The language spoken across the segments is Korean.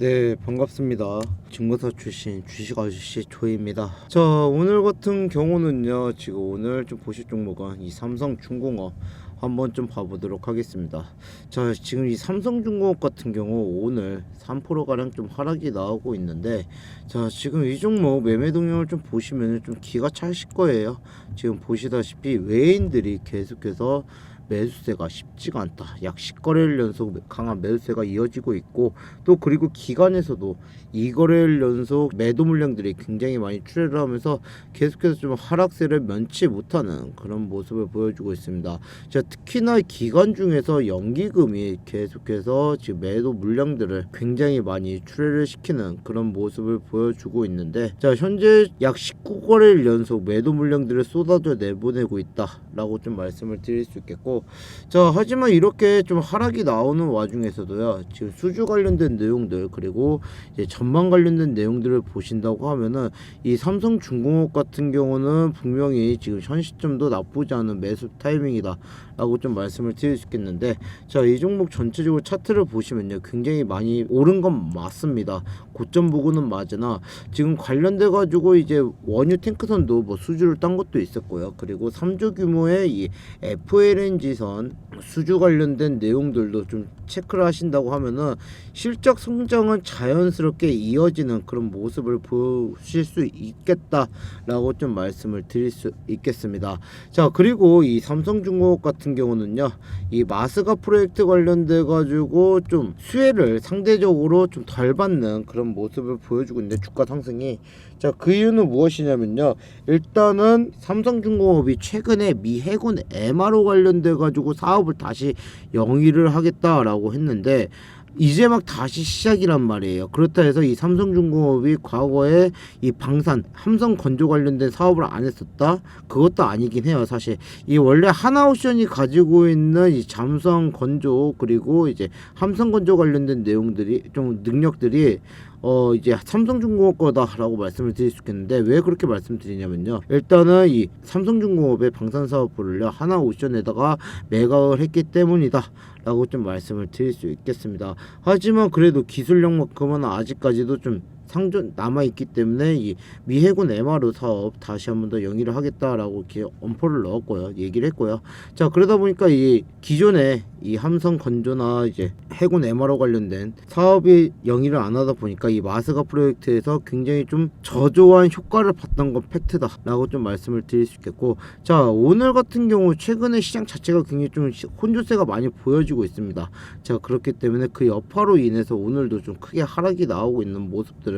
네 반갑습니다. 증거사 출신 주식 아저씨 조입니다. 자 오늘 같은 경우는요 지금 오늘 좀 보실 종목은 이 삼성중공업 한번 좀 봐보도록 하겠습니다. 자 지금 이 삼성중공업 같은 경우 오늘 3% 가량 좀 하락이 나오고 있는데 자 지금 이 종목 매매 동향을 좀 보시면 좀 기가 차실 거예요. 지금 보시다시피 외인들이 계속해서 매수세가 쉽지가 않다. 약 10거래일 연속 강한 매수세가 이어지고 있고 또 그리고 기관에서도 2거래일 연속 매도 물량들이 굉장히 많이 출회를 하면서 계속해서 좀 하락세를 면치 못하는 그런 모습을 보여주고 있습니다. 자, 특히나 기관 중에서 연기금이 계속해서 지금 매도 물량들을 굉장히 많이 출회를 시키는 그런 모습을 보여주고 있는데 자, 현재 약 19거래일 연속 매도 물량들을 쏟아져 내보내고 있다라고 좀 말씀을 드릴 수 있겠고 자 하지만 이렇게 좀 하락이 나오는 와중에서도요 지금 수주 관련된 내용들 그리고 이제 전망 관련된 내용들을 보신다고 하면은 이 삼성중공업 같은 경우는 분명히 지금 현 시점도 나쁘지 않은 매수 타이밍이다 라고 좀 말씀을 드릴 수 있겠는데 자 이 종목 전체적으로 차트를 보시면요 굉장히 많이 오른 건 맞습니다. 고점 부근은 맞으나 지금 관련돼 가지고 이제 원유 탱크선도 뭐 수주를 딴 것도 있었고요. 그리고 3조 규모의 이 FLNG 선 수주 관련된 내용들도 좀 체크를 하신다고 하면은 실적 성장은 자연스럽게 이어지는 그런 모습을 보실 수 있겠다라고 좀 말씀을 드릴 수 있겠습니다. 자 그리고 이 삼성중공업 같은 경우는요 이 마스가 프로젝트 관련돼 가지고 좀 수혜를 상대적으로 좀 덜 받는 그런 모습을 보여주고 있는데 주가 상승이 자 그 이유는 무엇이냐면요 일단은 삼성중공업이 최근에 미 해군 MRO 관련돼 가지고 사업 을 다시 영위를 하겠다라고 했는데 이제 막 다시 시작이란 말이에요. 그렇다 해서 이 삼성중공업이 과거에 이 방산 함성 건조 관련된 사업을 안 했었다? 그것도 아니긴 해요. 사실 이 원래 하나오션이 가지고 있는 이 잠수함 건조 그리고 이제 함성 건조 관련된 내용들이 좀 능력들이 어 이제 삼성중공업 거다라고 말씀을 드릴 수 있겠는데 왜 그렇게 말씀드리냐면요. 일단은 이 삼성중공업의 방산 사업부를요 하나오션에다가 매각을 했기 때문이다 라고 좀 말씀을 드릴 수 있겠습니다. 하지만 그래도 기술력만큼은 아직까지도 좀 상존 남아 있기 때문에 이 미해군 MRO 사업 다시 한번 더 영위를 하겠다라고 이렇게 엄포를 넣었고요. 얘기를 했고요. 자 그러다 보니까 이 기존에 이 함성 건조나 이제 해군 MRO 관련된 사업이 영위를 안 하다 보니까 이 마스가 프로젝트에서 굉장히 좀 저조한 효과를 봤던 건 팩트다라고 좀 말씀을 드릴 수 있겠고 자 오늘 같은 경우 최근에 시장 자체가 굉장히 좀 시- 혼조세가 많이 보여지고 있습니다. 자 그렇기 때문에 그 여파로 인해서 오늘도 좀 크게 하락이 나오고 있는 모습들을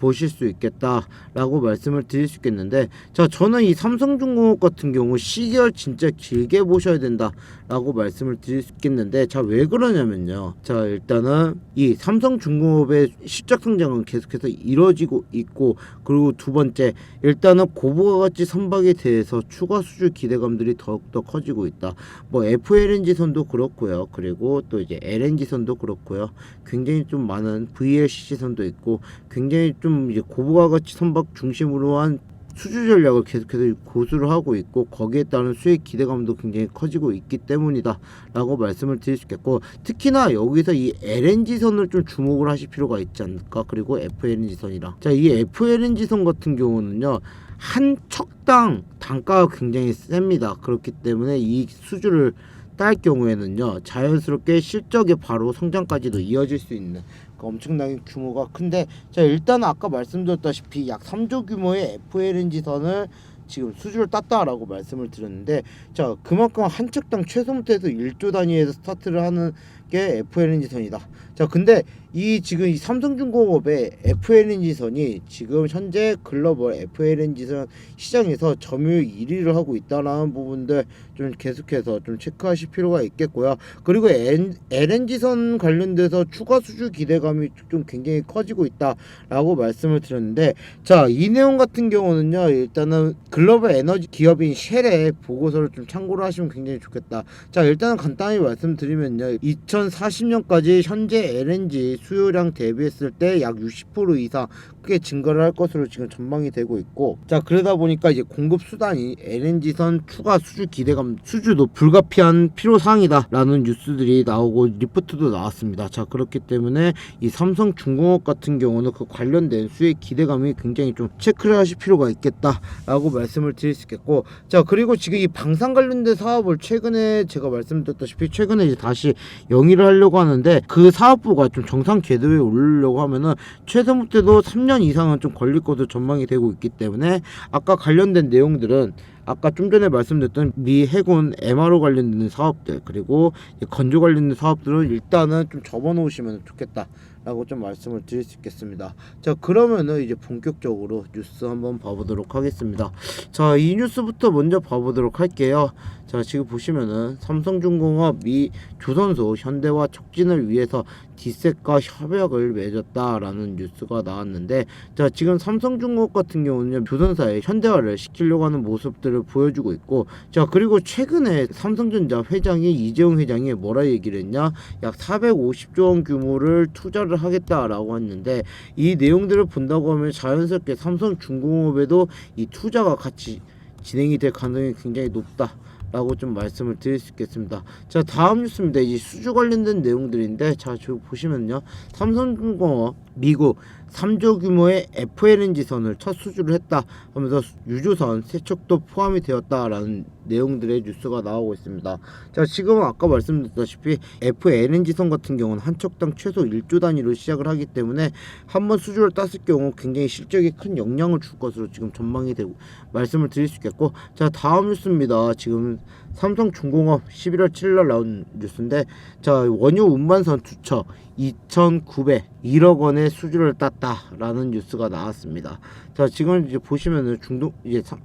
보실 수 있겠다라고 말씀을 드릴 수 있겠는데 자 저는 이 삼성중공업 같은 경우 시계열 진짜 길게 보셔야 된다라고 말씀을 드릴 수 있겠는데 자 왜 그러냐면요. 자 일단은 이 삼성중공업의 실적 성장은 계속해서 이루어지고 있고 그리고 두 번째 일단은 고부가 가치 선박에 대해서 추가 수주 기대감들이 더욱더 커지고 있다. 뭐 FLNG 선도 그렇고요. 그리고 또 이제 LNG 선도 그렇고요. 굉장히 좀 많은 VLCC 선도 있고 굉장히 좀 이제 고부가 가치 선박 중심으로 한 수주 전략을 계속해서 고수를 하고 있고 거기에 따른 수익 기대감도 굉장히 커지고 있기 때문이다라고 말씀을 드릴 수 있겠고 특히나 여기서 이 LNG 선을 좀 주목을 하실 필요가 있지 않을까? 그리고 FLNG 선이랑 자이 FLNG 선 같은 경우는요 한 척당 단가가 굉장히 셉니다. 그렇기 때문에 이 수주를 딸 경우에는요 자연스럽게 실적에 바로 성장까지도 이어질 수 있는 그 엄청나게 규모가 큰데 자 일단 아까 말씀드렸다시피 약 3조 규모의 FLNG 선을 지금 수주를 땄다라고 말씀을 드렸는데 자 그만큼 한 척당 최소 못해서 1조 단위에서 스타트를 하는 게 FLNG 선이다. 자 근데 이 지금 이 삼성중공업의 FLNG 선이 지금 현재 글로벌 FLNG 선 시장에서 점유율 1위를 하고 있다라는 부분들 좀 계속해서 좀 체크하실 필요가 있겠고요. 그리고 LNG 선 관련돼서 추가 수주 기대감이 좀 굉장히 커지고 있다라고 말씀을 드렸는데 자 이 내용 같은 경우는요 일단은 글로벌 에너지 기업인 쉘의 보고서를 좀 참고를 하시면 굉장히 좋겠다. 자 일단은 간단히 말씀드리면요 2000 2040년까지 현재 LNG 수요량 대비했을 때 약 60% 이상 크게 증가를 할 것으로 지금 전망이 되고 있고 자 그러다 보니까 이제 공급 수단이 LNG선 추가 수주 기대감 수주도 불가피한 필요 사항이다라는 뉴스들이 나오고 리포트도 나왔습니다. 자 그렇기 때문에 이 삼성 중공업 같은 경우는 그 관련된 수의 기대감이 굉장히 좀 체크를 하실 필요가 있겠다라고 말씀을 드릴 수 있겠고 자 그리고 지금 이 방산 관련된 사업을 최근에 제가 말씀드렸다시피 최근에 이제 다시 영위를 하려고 하는데 그 사업부가 좀 정상 궤도에 오르려고 하면은 최소 때도 3년 이상은 좀 걸릴 것으로 전망이 되고 있기 때문에 아까 관련된 내용들은 아까 좀 전에 말씀드렸던 미 해군 MRO 관련된 사업들 그리고 이 건조 관련된 사업들은 일단은 좀 접어놓으시면 좋겠다. 라고 좀 말씀을 드릴 수 있겠습니다. 자 그러면은 이제 본격적으로 뉴스 한번 봐보도록 하겠습니다. 자 이 뉴스부터 먼저 봐보도록 할게요. 자 지금 보시면은 삼성중공업 미 조선소 현대와 촉진을 위해서 디셋과 협약을 맺었다라는 뉴스가 나왔는데 자 지금 삼성중공업 같은 경우는 조선사의 현대화를 시키려고 하는 모습들을 보여주고 있고 자 그리고 최근에 삼성전자 회장이 이재용 회장이 뭐라 얘기를 했냐 약 450조 원 규모를 투자를 하겠다라고 했는데 이 내용들을 본다고 하면 자연스럽게 삼성중공업에도 이 투자가 같이 진행이 될 가능성이 굉장히 높다. 라고 좀 말씀을 드릴 수 있겠습니다. 자 다음 뉴스입니다. 이 수주 관련된 내용들인데 자저 보시면요 삼성중공업 미국 3조 규모의 FLNG선을 첫 수주를 했다 하면서 유조선 세척도 포함이 되었다라는 내용들의 뉴스가 나오고 있습니다. 자 지금은 아까 말씀드렸다시피 FLNG선 같은 경우는 한 척당 최소 1조 단위로 시작을 하기 때문에 한 번 수주를 땄을 경우 굉장히 실적에 큰 영향을 줄 것으로 지금 전망이 되고 말씀을 드릴 수 있겠고 자 다음 뉴스입니다. 지금 삼성중공업 11월 7일 나온 뉴스인데 자 원유 운반선 두척 2,901억 원의 수주를 땄다라는 뉴스가 나왔습니다. 자 지금 이제 보시면은 중동 이제 사-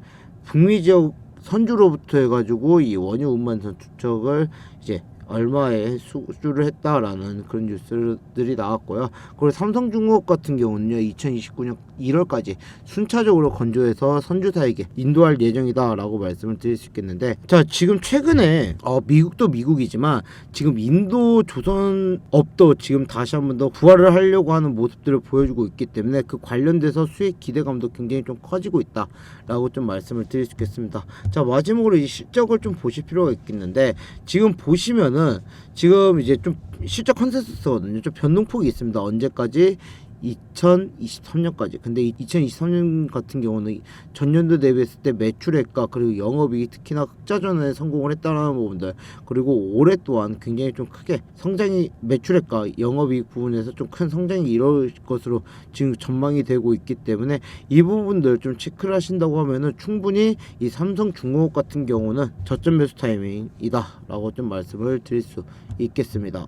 북미 지역 선주로부터 해가지고 이 원유 운반선 두척을 이제 얼마에 수주를 했다라는 그런 뉴스들이 나왔고요. 그리고 삼성중공업 같은 경우는요, 2029년 1월까지 순차적으로 건조해서 선주사에게 인도할 예정이다라고 말씀을 드릴 수 있겠는데, 자 지금 최근에 어, 미국도 미국이지만 지금 인도 조선업도 지금 다시 한번 더 부활을 하려고 하는 모습들을 보여주고 있기 때문에 그 관련돼서 수익 기대감도 굉장히 좀 커지고 있다라고 좀 말씀을 드릴 수 있겠습니다. 자 마지막으로 이 실적을 좀 보실 필요가 있겠는데 지금 보시면 은 지금 이제 좀 실적 컨센서스거든요. 좀 변동폭이 있습니다. 언제까지? 2023년까지. 근데 2023년 같은 경우는 전년도 대비했을 때 매출액과 그리고 영업이익 특히나 흑자전에 성공을 했다는 부분들 그리고 올해 또한 굉장히 좀 크게 성장이 매출액과 영업이익 부분에서 좀 큰 성장이 이룰 것으로 지금 전망이 되고 있기 때문에 이 부분들 좀 체크를 하신다고 하면은 충분히 이 삼성 중공업 같은 경우는 저점 매수 타이밍이다라고 좀 말씀을 드릴 수 있겠습니다.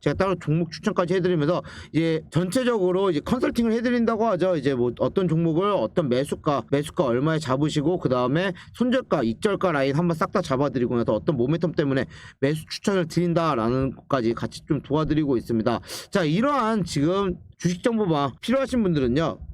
제가 따로 종목 추천까지 해드리면서 이제 전체적으로 이제 컨설팅을 해드린다고 하죠. 이제 뭐 어떤 종목을 어떤 매수가 매수가 얼마에 잡으시고 그 다음에 손절가 익절가 라인 한번 싹 다 잡아드리고 나서 어떤 모멘텀 때문에 매수 추천을 드린다라는 것까지 같이 좀 도와드리고 있습니다. 자 이러한 지금 주식 정보가 필요하신 분들은요.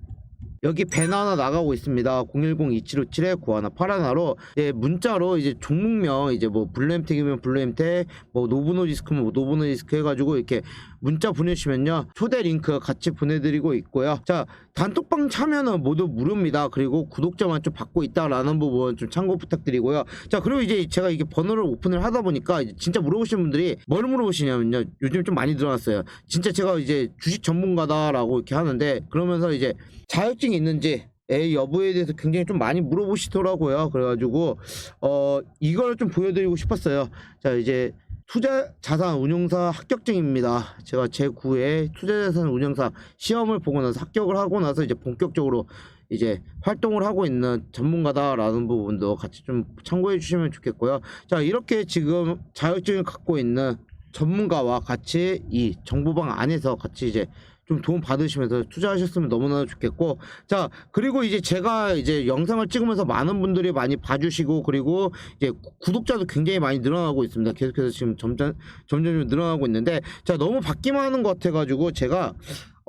여기 배너 하나 나가고 있습니다. 010-2757-9181로 예, 문자로 이제 종목명 이제 뭐 블루엠텍이면 블루엠텍, 뭐 노브노디스크면 뭐 노브노디스크 해가지고 이렇게 문자 보내주시면요. 초대 링크 같이 보내드리고 있고요. 자 단톡방 참여는 모두 무료입니다. 그리고 구독자만 좀 받고 있다라는 부분 좀 참고 부탁드리고요. 자 그리고 이제 제가 이게 번호를 오픈을 하다 보니까 진짜 물어보시는 분들이 뭘 물어보시냐면요. 요즘 좀 많이 늘어났어요. 진짜 제가 이제 주식 전문가다라고 이렇게 하는데 그러면서 이제 자격증이 있는지 의 여부에 대해서 굉장히 좀 많이 물어보시더라고요. 그래가지고 어 이걸 좀 보여드리고 싶었어요. 자 이제 투자 자산 운용사 합격증입니다. 제가 제 9회 투자 자산 운용사 시험을 보고 나서 합격을 하고 나서 이제 본격적으로 이제 활동을 하고 있는 전문가다라는 부분도 같이 좀 참고해 주시면 좋겠고요. 자 이렇게 지금 자격증을 갖고 있는 전문가와 같이 이 정보방 안에서 같이 이제 좀 도움 받으시면서 투자하셨으면 너무나 좋겠고. 자 그리고 이제 제가 이제 영상을 찍으면서 많은 분들이 많이 봐주시고 그리고 이제 구- 구독자도 굉장히 많이 늘어나고 있습니다. 계속해서 지금 점점 점점 늘어나고 있는데. 자 너무 받기만 하는 것 같아가지고 제가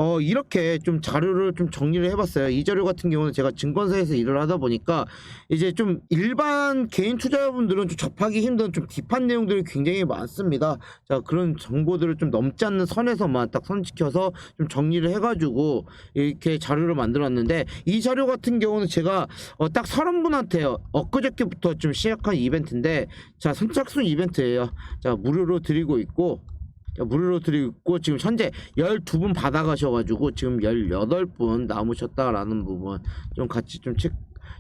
어 이렇게 좀 자료를 좀 정리를 해봤어요. 이 자료 같은 경우는 제가 증권사에서 일을 하다 보니까 이제 좀 일반 개인 투자자분들은 좀 접하기 힘든 좀 딥한 내용들이 굉장히 많습니다. 자 그런 정보들을 좀 넘지 않는 선에서만 딱 선 지켜서 좀 정리를 해가지고 이렇게 자료를 만들었는데 이 자료 같은 경우는 제가 어, 딱 서른 분한테 엊그저께부터 좀 시작한 이벤트인데 자 선착순 이벤트예요. 자 무료로 드리고 있고 자, 무료로 드리고 지금 현재 12분 받아가셔가지고 지금 18분 남으셨다라는 부분 좀 같이 좀 책,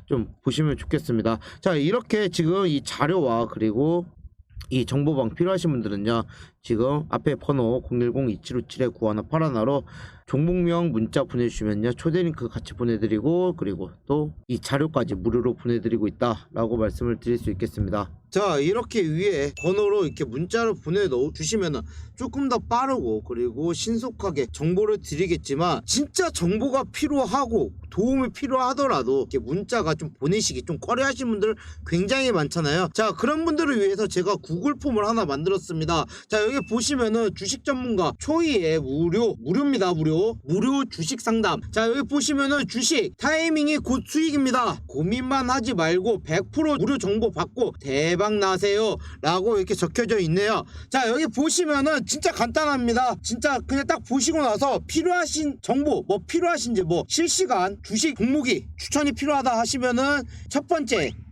좀 보시면 좋겠습니다. 자 이렇게 지금 이 자료와 그리고 이 정보방 필요하신 분들은요 지금 앞에 번호 010-2757-9181로 종목명 문자 보내주시면요 초대 링크 같이 보내드리고 그리고 또 이 자료까지 무료로 보내드리고 있다라고 말씀을 드릴 수 있겠습니다. 자 이렇게 위에 번호로 이렇게 문자를 보내놓 주시면은 조금 더 빠르고 그리고 신속하게 정보를 드리겠지만 진짜 정보가 필요하고 도움이 필요하더라도 이렇게 문자가 좀 보내시기 좀 꺼려하시는 분들 굉장히 많잖아요. 자 그런 분들을 위해서 제가 구글 폼을 하나 만들었습니다. 자 여기 보시면은 주식 전문가 초이의 무료 무료입니다 무료 무료 주식 상담. 자 여기 보시면은 주식 타이밍이 곧 수익입니다. 고민만 하지 말고 100% 무료 정보 받고 대박 나세요. 라고 이렇게 적혀져 있네요. 자 여기 보시면은 진짜 간단합니다. 진짜 그냥 딱 보시고 나서 필요하신 정보 뭐 필요하신지 뭐 실시간 주식 종목이 추천이 필요하다 하시면은 첫 번째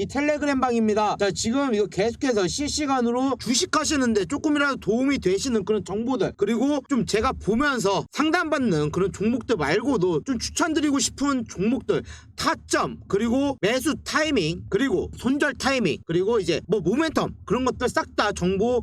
이 텔레그램 방입니다. 자, 지금 이거 계속해서 실시간으로 주식하시는데 조금이라도 도움이 되시는 그런 정보들 그리고 좀 제가 보면서 상담받는 그런 종목들 말고도 좀 추천드리고 싶은 종목들 타점 그리고 매수 타이밍 그리고 손절 타이밍 그리고 이제 뭐 모멘텀 그런 것들 싹 다 정보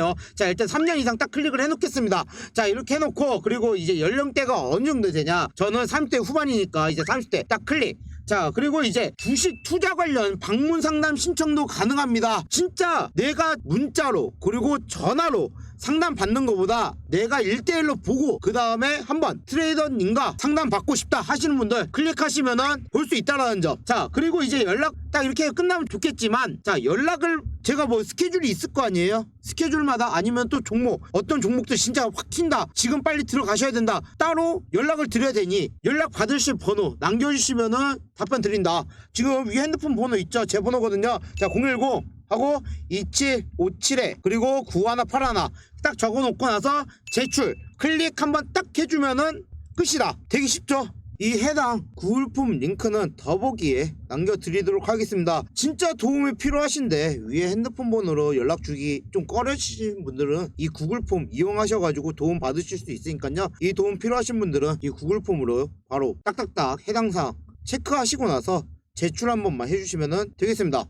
자, 일단 3년 이상 딱 클릭을 해놓겠습니다. 자, 이렇게 해놓고 그리고 이제 연령대가 어느 정도 되냐? 저는 30대 후반이니까 이제 30대 딱 클릭. 자 그리고 이제 주식 투자 관련 방문 상담 신청도 가능합니다 진짜 내가 문자로 그리고 전화로 상담 받는 것보다 내가 1대1로 보고 그 다음에 한번 트레이더님과 상담 받고 싶다 하시는 분들 클릭하시면은 볼 수 있다라는 점. 자 그리고 이제 연락 딱 이렇게 끝나면 좋겠지만 자 연락을 제가 뭐 스케줄이 있을 거 아니에요? 스케줄마다 아니면 또 종목 어떤 종목들 진짜 확 튄다 지금 빨리 들어가셔야 된다 따로 연락을 드려야 되니 연락 받으실 번호 남겨주시면은 답변 드린다 지금 위 핸드폰 번호 있죠 제 번호거든요 자010 하고 2757에 그리고 9181딱 적어놓고 나서 제출 클릭 한번 딱 해주면은 끝이다 되게 쉽죠 이 해당 구글폼 링크는 더보기에 남겨드리도록 하겠습니다. 진짜 도움이 필요하신데 위에 핸드폰 번호로 연락 주기 좀 꺼려지신 분들은 이 구글폼 이용하셔가지고 도움 받으실 수 있으니까요. 이 도움 필요하신 분들은 이 구글폼으로 바로 딱딱딱 해당 사항 체크하시고 나서 제출 한 번만 해주시면 되겠습니다.